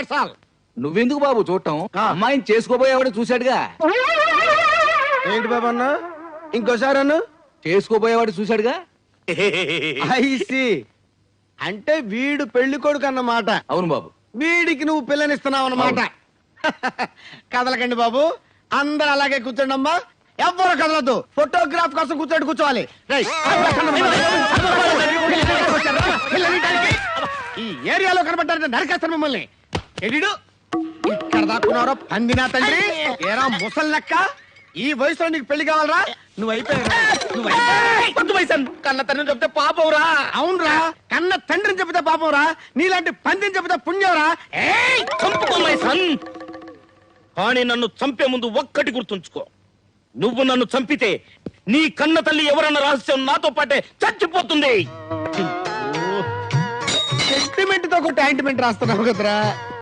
That's all. నువ్వెందుకు బాబు చూడటం? ఆ. అమ్మాయిని చేసుకోబోయేవాడు చూశాడుగా. ఏంటి బాబు అన్న? ఇంకోసారి అన్న? చేసుకోబోయేవాడు చూశాడుగా? ఐసి అంటే వీడు పెళ్ళి కొడుకు అన్నమాట. అవును బాబు. వీడికి నువ్వు పిల్లనిస్తున్నావు అన్నమాట. కదలకండి బాబు. అందరు అలాగే కూర్చోండి అమ్మా. ఎవ్వరు కదలద్దు. ఫోటోగ్రాఫ్ కోసం కూర్చోండి కూర్చోవాలి. ఈ ఏరియాలో కనబడ్డారంటే నరకేస్తాను మిమ్మల్ని. ఎడిడు? ఇక్కడ దాక్కున్నారో పందినా తండ్రి. ఏరా ముసల్లెక్క? ఈ వయసులో నీకు పెళ్ళి కావాలరా? నువ్వు అయిపోయావు. కన్న తను చెప్తే పాపవురా. అవునరా. కన్న తండ్రిని చెబితే పాపం రా నీలాంటి పందిని చెబితే పుణ్యంరా సన్. కానీ నన్ను చంపే ముందు ఒక్కటి గుర్తుంచుకో. నువ్వు నన్ను చంపితే నీ కన్న తల్లి ఎవరన్న రహస్యం నాతో పాటే చచ్చిపోతుంది. సెంటిమెంట్తో ఒక ఆయింట్మెంట్ రాస్తున్నావు కదరా.